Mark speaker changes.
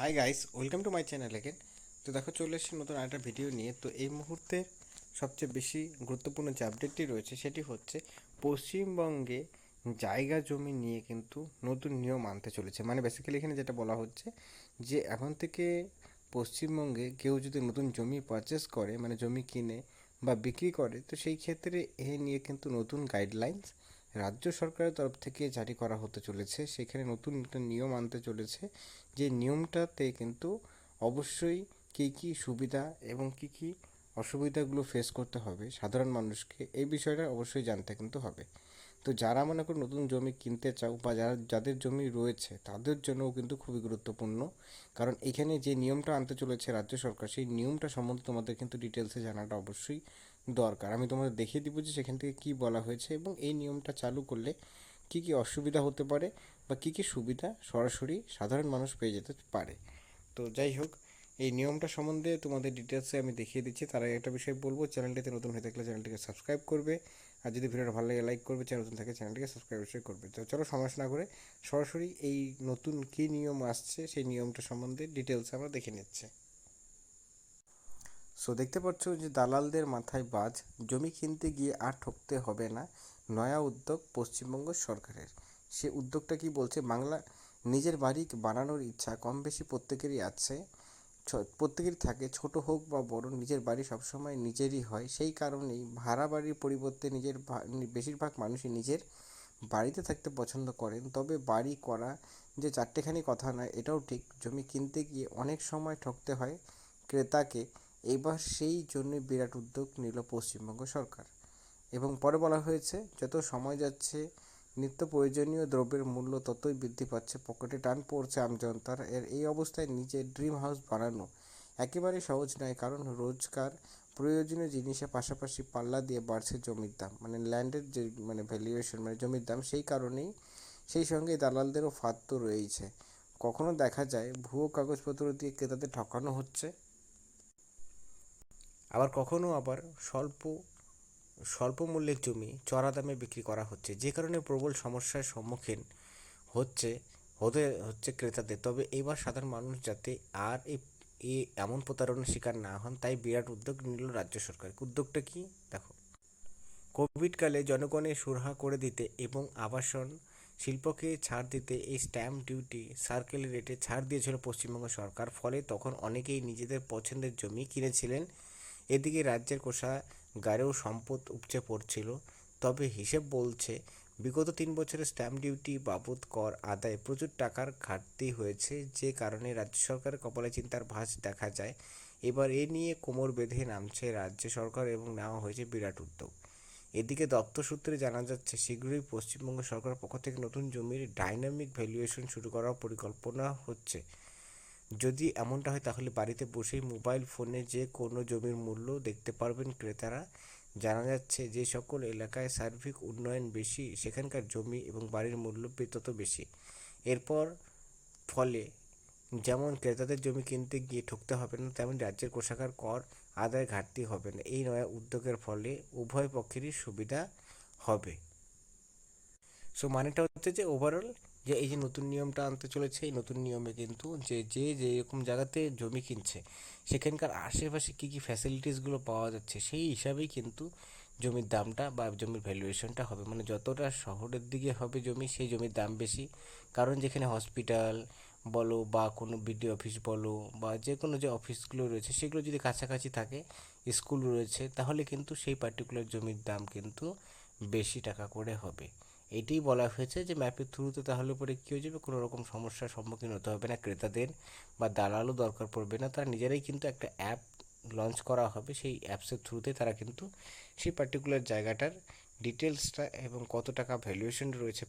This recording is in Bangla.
Speaker 1: Hi guys welcome to my channel again তো দেখো, চলে এসেছি নতুন আরেকটা ভিডিও নিয়ে। তো এই মুহূর্তে সবচেয়ে বেশি গুরুত্বপূর্ণ যে আপডেটটি রয়েছে, সেটি হচ্ছে পশ্চিমবঙ্গে জায়গা জমি নিয়ে কিন্তু নতুন নিয়ম আনতে চলেছে। মানে বেসিক্যালি এখানে যেটা বলা হচ্ছে যে, এখন থেকে পশ্চিমবঙ্গে কেউ যদি নতুন জমি পারচেস করে মানে জমি কিনে বা বিক্রি করে, তো সেই ক্ষেত্রে এ নিয়ে কিন্তু নতুন গাইডলাইন্স রাজ্য সরকারের তরফ থেকে জারি করা হতে চলেছে। সেখানে নতুন একটা নিয়ম আনতে চলেছে। যে নিয়মটাতে কিন্তু অবশ্যই কী কী সুবিধা এবং কী কী অসুবিধাগুলো ফেস করতে হবে সাধারণ মানুষকে, এই বিষয়টা অবশ্যই জানতে কিন্তু হবে। তো যারা মনে করো নতুন জমি কিনতে চাও বা যারা, যাদের জমি রয়েছে তাদের জন্যও কিন্তু খুবই গুরুত্বপূর্ণ। কারণ এখানে যে নিয়মটা আনতে চলেছে রাজ্য সরকার, সেই নিয়মটা সম্বন্ধে তোমাদের কিন্তু ডিটেলসে জানাটা অবশ্যই দরকার। আমি তোমাদের দেখিয়ে দিব যে সেখান থেকে কী বলা হয়েছে এবং এই নিয়মটা চালু করলে কী কী অসুবিধা হতে পারে বা কী কী সুবিধা সরাসরি সাধারণ মানুষ পেয়ে যেতে পারে। তো যাই হোক, এই নিয়মটা সম্বন্ধে তোমাদের ডিটেলসে আমি দেখিয়ে দিচ্ছি। তার আগে একটা বিষয় বলব, চ্যানেলটিতে নতুন হয়ে থাকলে চ্যানেলটিকে সাবস্ক্রাইব করবে। আর যদি ভিডিওটা ভালো লাগে লাইক করবে। চ্যানেল নতুন থাকে, চ্যানেলটিকে সাবস্ক্রাইব অবশ্যই করবে। তো চলো সমস্যা না করে সরাসরি এই নতুন কী নিয়ম আসছে, সেই নিয়মটা সম্বন্ধে ডিটেলস আমরা দেখে নিচ্ছি। সো দেখতে পাচ্ছ যে দালালদের মাথায় বাজ, জমি কিনতে গিয়ে আর ঠকতে হবে না নয়া উদ্যোগ পশ্চিমবঙ্গ সরকারের। সে উদ্যোগটা কি বলছে? বাংলা নিজের বাড়ি বানানোর ইচ্ছা কম বেশি প্রত্যেকেরই আছে। প্রত্যেকেরই থাকে, ছোট হোক বা বড়, নিজের বাড়ি সবসময় নিজেরই হয়। সেই কারণেই ভাড়া বাড়ির পরিবর্তে নিজের বেশিরভাগ মানুষই নিজের বাড়িতে থাকতে পছন্দ করেন। তবে বাড়ি করা যে চারটেখানি কথা নয়, এটাও ঠিক। জমি কিনতে গিয়ে অনেক সময় ঠকতে হয় ক্রেতাকে। এবার সেই জন্য বিরাট উদ্যোগ নিল পশ্চিমবঙ্গ সরকার। এবং পরে বলা হয়েছে, যত সময় যাচ্ছে, নিত্য প্রয়োজনীয় দ্রব্যের মূল্য ততই বৃদ্ধি পাচ্ছে, পকেটে টান পড়ছে আমজনতার এর এই অবস্থায় নিজের ড্রিম হাউস বানানো একেবারে সহজ নয়, কারণ রোজকার প্রয়োজনীয় জিনিসের পাশাপাশি পাল্লা দিয়ে বাড়ছে জমির দাম। মানে ল্যান্ডের যে মানে ভ্যালুয়েশন মানে জমির দাম, সেই কারণেই সেই সঙ্গে দালালদেরও ফাঁদ তো রয়েইছে। কখনো দেখা যায়, ভুয়ো কাগজপত্র দিয়ে ক্রেতাদের ঠকানো হচ্ছে। আবার কখনো আবার স্বল্প স্বল্প মূল্যের জমি চড়া দামে বিক্রি করা হচ্ছে। যে কারণে প্রবল সমস্যার সম্মুখীন হচ্ছে, হতে, হচ্ছে ক্রেতাদের। তবে এবার সাধারণ মানুষ যাতে আর এই এমন প্রতারণার শিকার না হন, তাই বিরাট উদ্যোগ নিল রাজ্য সরকার। উদ্যোগটা কি? দেখো, কোভিডকালে জনগণের সুরাহা করে দিতে এবং আবাসন শিল্পকে ছাড় দিতে এই স্ট্যাম্প ডিউটি সার্কেল রেটে ছাড় দিয়েছিল পশ্চিমবঙ্গ সরকার। ফলে তখন অনেকেই নিজেদের পছন্দের জমি কিনেছিলেন এদিকে রাজ্যের কোষাগারেও সম্পদ উপচে পড়ছিল। তবে হিসেব বলছে, বিগত তিন বছরে স্ট্যাম্প ডিউটি বাবদ কর আদায়ে প্রচুর টাকার ঘাটতি হয়েছে। যে কারণে রাজ্য সরকারের কপালে চিন্তার ভাঁজ দেখা যায়। এবার এ নিয়ে কোমর বেঁধে নামছে রাজ্য সরকার এবং নেওয়া হয়েছে বিরাট উদ্যোগ। এদিকে দপ্তর সূত্রে জানা যাচ্ছে, শীঘ্রই পশ্চিমবঙ্গ সরকারের পক্ষ থেকে নতুন জমির ডাইনামিক ভ্যালুয়েশন শুরু করার পরিকল্পনা হচ্ছে। যদি এমনটা হয়, তাহলে বাড়িতে বসেই মোবাইল ফোনে যে কোনো জমির মূল্য দেখতে পারবেন ক্রেতারা। জানা যাচ্ছে যে সকল এলাকায় সার্বিক উন্নয়ন বেশি, সেখানকার জমি এবং বাড়ির মূল্য তত বেশি। এরপর ফলে যেমন ক্রেতাদের জমি কিনতে গিয়ে ঠকতে হবে না, তেমন রাজ্যের কোষাগার কর আদায় ঘাটতি হবে না। এই নয়া উদ্যোগের ফলে উভয় পক্ষেরই সুবিধা হবে। সো মানেটা হচ্ছে যে ওভারঅল যে এই যে নতুন নিয়মটা আনতে চলেছে, এই নতুন নিয়মে কিন্তু যে যে যেরকম জায়গাতে জমি কিনছে, সেখানকার আশেপাশে কী কী ফ্যাসিলিটিসগুলো পাওয়া যাচ্ছে, সেই হিসাবেই কিন্তু জমির দামটা বা জমির ভ্যালুয়েশনটা হবে। মানে যতটা শহরের দিকে হবে জমি, সেই জমির দাম বেশি। কারণ যেখানে হসপিটাল বলো বা কোনো বিডিও অফিস বলো বা যে কোনো যে অফিসগুলো রয়েছে, সেগুলো যদি কাছাকাছি থাকে স্কুল রয়েছে, তাহলে কিন্তু সেই পার্টিকুলার জমির দাম কিন্তু বেশি টাকা করে হবে। এটাই বলা হয়েছে যে ম্যাপের থ্রুতে তাহলে পরে কী হয়ে যাবে? কোনো রকম সমস্যার সম্মুখীন হতে হবে না। ক্রেতাদের বা দালালও দরকার পড়বে না। তারা নিজেরাই কিন্তু একটা অ্যাপ লঞ্চ করা হবে। সেই অ্যাপসের থ্রুতে তারা কিন্তু সেই পার্টিকুলার জায়গাটার ডিটেলসটা এবং কত টাকা ভ্যালুয়েশন রয়েছে